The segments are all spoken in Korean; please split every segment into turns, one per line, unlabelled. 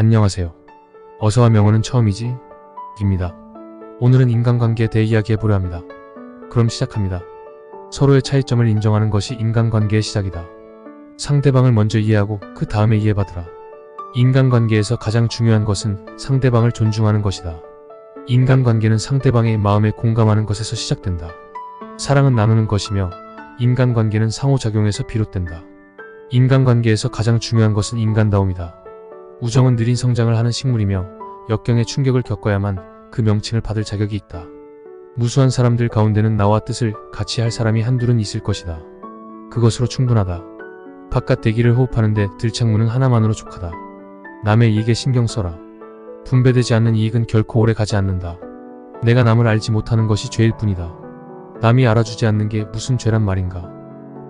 안녕하세요. 어서와 명언은 처음이지? 입니다. 오늘은 인간관계에 대해 이야기해보려 합니다. 그럼 시작합니다. 서로의 차이점을 인정하는 것이 인간관계의 시작이다. 상대방을 먼저 이해하고 그 다음에 이해받으라. 인간관계에서 가장 중요한 것은 상대방을 존중하는 것이다. 인간관계는 상대방의 마음에 공감하는 것에서 시작된다. 사랑은 나누는 것이며 인간관계는 상호작용에서 비롯된다. 인간관계에서 가장 중요한 것은 인간다움이다. 우정은 느린 성장을 하는 식물이며 역경의 충격을 겪어야만 그 명칭을 받을 자격이 있다. 무수한 사람들 가운데는 나와 뜻을 같이 할 사람이 한둘은 있을 것이다. 그것으로 충분하다. 바깥 대기를 호흡하는데 들창문은 하나만으로 족하다. 남의 이익에 신경 써라. 분배되지 않는 이익은 결코 오래 가지 않는다. 내가 남을 알지 못하는 것이 죄일 뿐이다. 남이 알아주지 않는 게 무슨 죄란 말인가.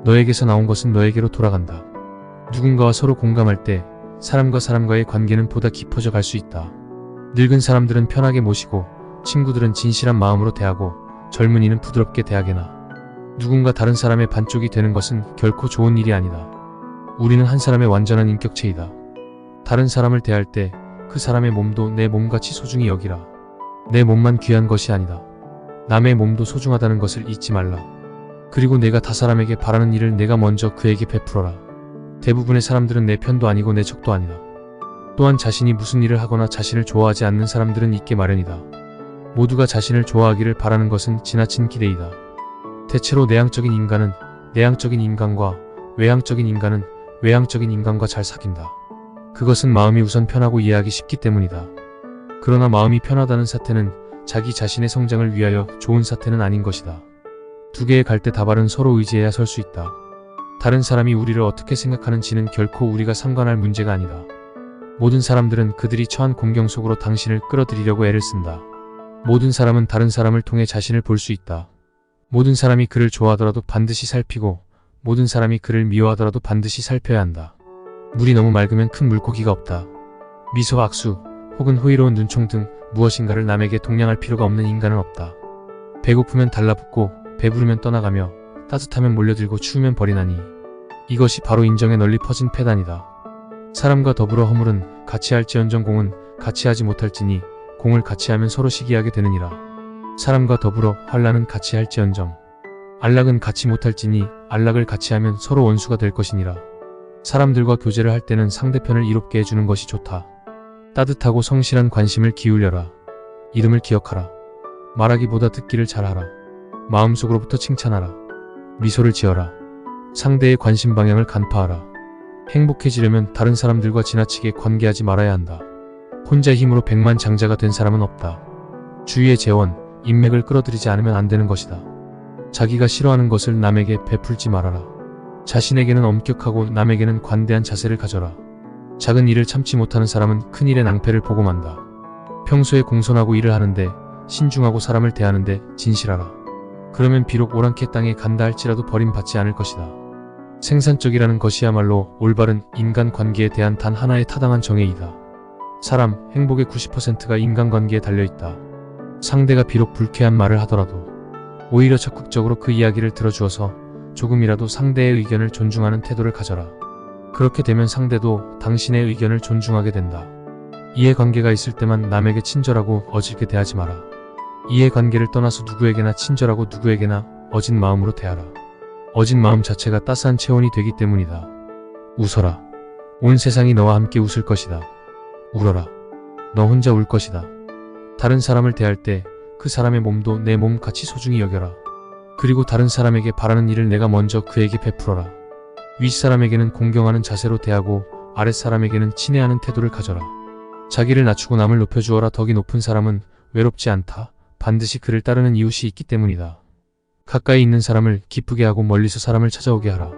너에게서 나온 것은 너에게로 돌아간다. 누군가와 서로 공감할 때 사람과 사람과의 관계는 보다 깊어져 갈 수 있다. 늙은 사람들은 편하게 모시고 친구들은 진실한 마음으로 대하고 젊은이는 부드럽게 대하게나. 누군가 다른 사람의 반쪽이 되는 것은 결코 좋은 일이 아니다. 우리는 한 사람의 완전한 인격체이다. 다른 사람을 대할 때 그 사람의 몸도 내 몸같이 소중히 여기라. 내 몸만 귀한 것이 아니다. 남의 몸도 소중하다는 것을 잊지 말라. 그리고 내가 타 사람에게 바라는 일을 내가 먼저 그에게 베풀어라. 대부분의 사람들은 내 편도 아니고 내 적도 아니다. 또한 자신이 무슨 일을 하거나 자신을 좋아하지 않는 사람들은 있게 마련이다. 모두가 자신을 좋아하기를 바라는 것은 지나친 기대이다. 대체로 내향적인 인간은 내향적인 인간과 외향적인 인간은 외향적인 인간과 잘 사귄다. 그것은 마음이 우선 편하고 이해하기 쉽기 때문이다. 그러나 마음이 편하다는 사태는 자기 자신의 성장을 위하여 좋은 사태는 아닌 것이다. 두 개의 갈대 다발은 서로 의지해야 설 수 있다. 다른 사람이 우리를 어떻게 생각하는지는 결코 우리가 상관할 문제가 아니다. 모든 사람들은 그들이 처한 공경 속으로 당신을 끌어들이려고 애를 쓴다. 모든 사람은 다른 사람을 통해 자신을 볼 수 있다. 모든 사람이 그를 좋아하더라도 반드시 살피고 모든 사람이 그를 미워하더라도 반드시 살펴야 한다. 물이 너무 맑으면 큰 물고기가 없다. 미소 악수 혹은 호의로운 눈총 등 무엇인가를 남에게 동냥할 필요가 없는 인간은 없다. 배고프면 달라붙고 배부르면 떠나가며 따뜻하면 몰려들고 추우면 버리나니 이것이 바로 인정에 널리 퍼진 패단이다. 사람과 더불어 허물은 같이 할지언정 공은 같이 하지 못할지니 공을 같이 하면 서로 시기하게 되느니라. 사람과 더불어 환란은 같이 할지언정 안락은 같이 못할지니 안락을 같이 하면 서로 원수가 될 것이니라. 사람들과 교제를 할 때는 상대편을 이롭게 해주는 것이 좋다. 따뜻하고 성실한 관심을 기울여라. 이름을 기억하라. 말하기보다 듣기를 잘하라. 마음속으로부터 칭찬하라. 미소를 지어라. 상대의 관심 방향을 간파하라. 행복해지려면 다른 사람들과 지나치게 관계하지 말아야 한다. 혼자 힘으로 백만 장자가 된 사람은 없다. 주위의 재원, 인맥을 끌어들이지 않으면 안 되는 것이다. 자기가 싫어하는 것을 남에게 베풀지 말아라. 자신에게는 엄격하고 남에게는 관대한 자세를 가져라. 작은 일을 참지 못하는 사람은 큰 일의 낭패를 보고 만다. 평소에 공손하고 일을 하는데 신중하고 사람을 대하는데 진실하라. 그러면 비록 오랑캐 땅에 간다 할지라도 버림받지 않을 것이다. 생산적이라는 것이야말로 올바른 인간 관계에 대한 단 하나의 타당한 정의이다. 사람, 행복의 90%가 인간관계에 달려있다. 상대가 비록 불쾌한 말을 하더라도 오히려 적극적으로 그 이야기를 들어주어서 조금이라도 상대의 의견을 존중하는 태도를 가져라. 그렇게 되면 상대도 당신의 의견을 존중하게 된다. 이해관계가 있을 때만 남에게 친절하고 어질게 대하지 마라. 이해관계를 떠나서 누구에게나 친절하고 누구에게나 어진 마음으로 대하라. 어진 마음 자체가 따스한 체온이 되기 때문이다. 웃어라. 온 세상이 너와 함께 웃을 것이다. 울어라. 너 혼자 울 것이다. 다른 사람을 대할 때 그 사람의 몸도 내 몸 같이 소중히 여겨라. 그리고 다른 사람에게 바라는 일을 내가 먼저 그에게 베풀어라. 윗사람에게는 공경하는 자세로 대하고 아랫사람에게는 친애하는 태도를 가져라. 자기를 낮추고 남을 높여주어라 덕이 높은 사람은 외롭지 않다. 반드시 그를 따르는 이웃이 있기 때문이다. 가까이 있는 사람을 기쁘게 하고 멀리서 사람을 찾아오게 하라.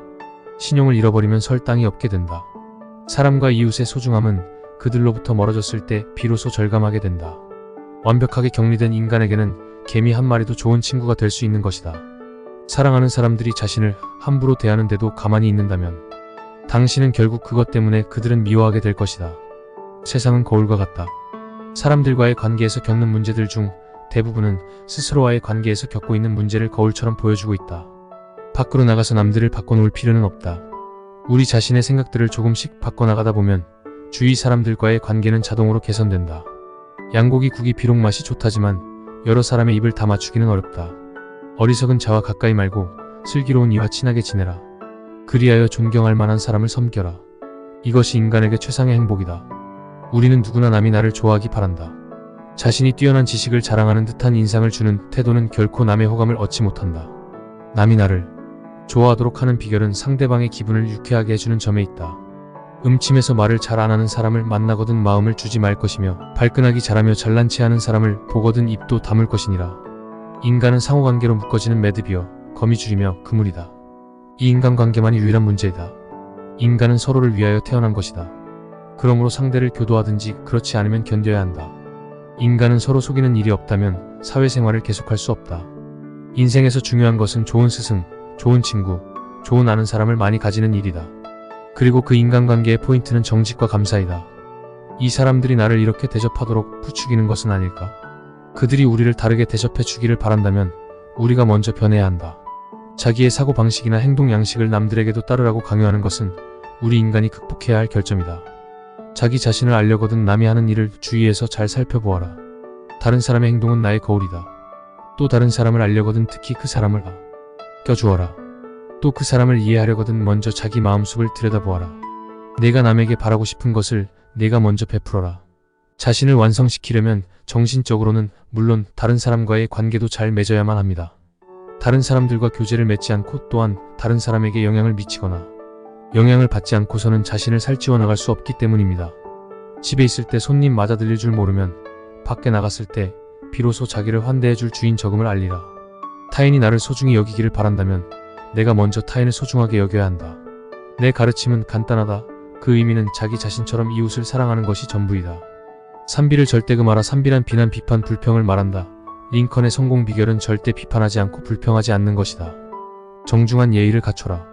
신용을 잃어버리면 설 땅이 없게 된다. 사람과 이웃의 소중함은 그들로부터 멀어졌을 때 비로소 절감하게 된다. 완벽하게 격리된 인간에게는 개미 한 마리도 좋은 친구가 될 수 있는 것이다. 사랑하는 사람들이 자신을 함부로 대하는데도 가만히 있는다면 당신은 결국 그것 때문에 그들은 미워하게 될 것이다. 세상은 거울과 같다. 사람들과의 관계에서 겪는 문제들 중 대부분은 스스로와의 관계에서 겪고 있는 문제를 거울처럼 보여주고 있다. 밖으로 나가서 남들을 바꿔놓을 필요는 없다. 우리 자신의 생각들을 조금씩 바꿔나가다 보면 주위 사람들과의 관계는 자동으로 개선된다. 양고기 국이 비록 맛이 좋다지만 여러 사람의 입을 다 맞추기는 어렵다. 어리석은 자와 가까이 말고 슬기로운 이와 친하게 지내라. 그리하여 존경할 만한 사람을 섬겨라. 이것이 인간에게 최상의 행복이다. 우리는 누구나 남이 나를 좋아하기 바란다. 자신이 뛰어난 지식을 자랑하는 듯한 인상을 주는 태도는 결코 남의 호감을 얻지 못한다. 남이 나를 좋아하도록 하는 비결은 상대방의 기분을 유쾌하게 해주는 점에 있다. 음침해서 말을 잘 안 하는 사람을 만나거든 마음을 주지 말 것이며 발끈하기 잘하며 잘난 체하는 사람을 보거든 입도 다물 것이니라. 인간은 상호관계로 묶어지는 매듭이여 거미줄이며 그물이다. 이 인간관계만이 유일한 문제이다. 인간은 서로를 위하여 태어난 것이다. 그러므로 상대를 교도하든지 그렇지 않으면 견뎌야 한다. 인간은 서로 속이는 일이 없다면 사회생활을 계속할 수 없다. 인생에서 중요한 것은 좋은 스승, 좋은 친구, 좋은 아는 사람을 많이 가지는 일이다. 그리고 그 인간관계의 포인트는 정직과 감사이다. 이 사람들이 나를 이렇게 대접하도록 부추기는 것은 아닐까? 그들이 우리를 다르게 대접해 주기를 바란다면 우리가 먼저 변해야 한다. 자기의 사고 방식이나 행동 양식을 남들에게도 따르라고 강요하는 것은 우리 인간이 극복해야 할 결점이다. 자기 자신을 알려거든 남이 하는 일을 주위에서 잘 살펴보아라. 다른 사람의 행동은 나의 거울이다. 또 다른 사람을 알려거든 특히 그 사람을 아. 껴주어라. 또 그 사람을 이해하려거든 먼저 자기 마음속을 들여다보아라. 내가 남에게 바라고 싶은 것을 내가 먼저 베풀어라. 자신을 완성시키려면 정신적으로는 물론 다른 사람과의 관계도 잘 맺어야만 합니다. 다른 사람들과 교제를 맺지 않고 또한 다른 사람에게 영향을 미치거나 영향을 받지 않고서는 자신을 살찌워 나갈 수 없기 때문입니다. 집에 있을 때 손님 맞아들일 줄 모르면 밖에 나갔을 때 비로소 자기를 환대해 줄 주인 적음을 알리라. 타인이 나를 소중히 여기기를 바란다면 내가 먼저 타인을 소중하게 여겨야 한다. 내 가르침은 간단하다. 그 의미는 자기 자신처럼 이웃을 사랑하는 것이 전부이다. 산비를 절대 금 하라 산비란 비난 비판 불평을 말한다. 링컨의 성공 비결은 절대 비판하지 않고 불평하지 않는 것이다. 정중한 예의를 갖춰라.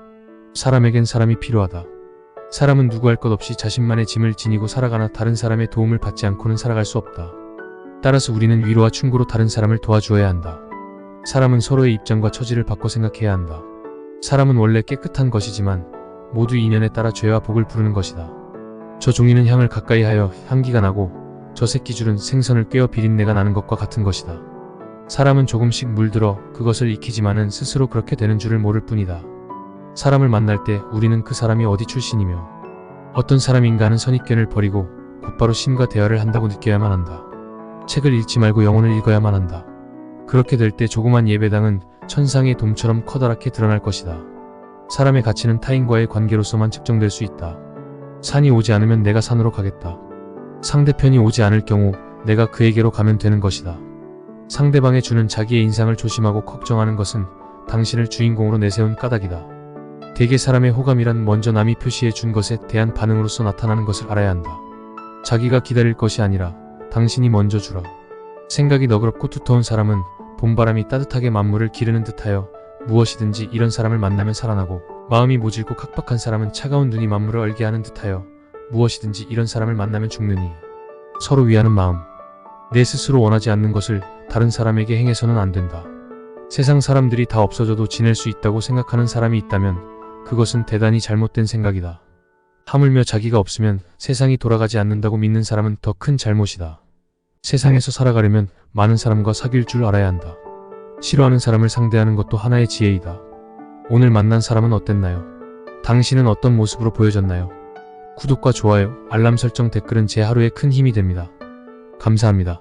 사람에겐 사람이 필요하다. 사람은 누구 할 것 없이 자신만의 짐을 지니고 살아가나 다른 사람의 도움을 받지 않고는 살아갈 수 없다. 따라서 우리는 위로와 충고로 다른 사람을 도와주어야 한다. 사람은 서로의 입장과 처지를 바꿔 생각해야 한다. 사람은 원래 깨끗한 것이지만 모두 인연에 따라 죄와 복을 부르는 것이다. 저 종이는 향을 가까이 하여 향기가 나고 저 새끼줄은 생선을 꿰어 비린내가 나는 것과 같은 것이다. 사람은 조금씩 물들어 그것을 익히지만은 스스로 그렇게 되는 줄을 모를 뿐이다. 사람을 만날 때 우리는 그 사람이 어디 출신이며 어떤 사람인가 하는 선입견을 버리고 곧바로 신과 대화를 한다고 느껴야만 한다. 책을 읽지 말고 영혼을 읽어야만 한다. 그렇게 될 때 조그만 예배당은 천상의 돔처럼 커다랗게 드러날 것이다. 사람의 가치는 타인과의 관계로서만 측정될 수 있다. 산이 오지 않으면 내가 산으로 가겠다. 상대편이 오지 않을 경우 내가 그에게로 가면 되는 것이다. 상대방에 주는 자기의 인상을 조심하고 걱정하는 것은 당신을 주인공으로 내세운 까닭이다. 대개 사람의 호감이란 먼저 남이 표시해 준 것에 대한 반응으로서 나타나는 것을 알아야 한다. 자기가 기다릴 것이 아니라 당신이 먼저 주라. 생각이 너그럽고 두터운 사람은 봄바람이 따뜻하게 만물을 기르는 듯하여 무엇이든지 이런 사람을 만나면 살아나고 마음이 모질고 각박한 사람은 차가운 눈이 만물을 얼게 하는 듯하여 무엇이든지 이런 사람을 만나면 죽느니 서로 위하는 마음 내 스스로 원하지 않는 것을 다른 사람에게 행해서는 안 된다. 세상 사람들이 다 없어져도 지낼 수 있다고 생각하는 사람이 있다면 그것은 대단히 잘못된 생각이다. 하물며 자기가 없으면 세상이 돌아가지 않는다고 믿는 사람은 더 큰 잘못이다. 세상에서 살아가려면 많은 사람과 사귈 줄 알아야 한다. 싫어하는 사람을 상대하는 것도 하나의 지혜이다. 오늘 만난 사람은 어땠나요? 당신은 어떤 모습으로 보여졌나요? 구독과 좋아요, 알람 설정 댓글은 제 하루에 큰 힘이 됩니다. 감사합니다.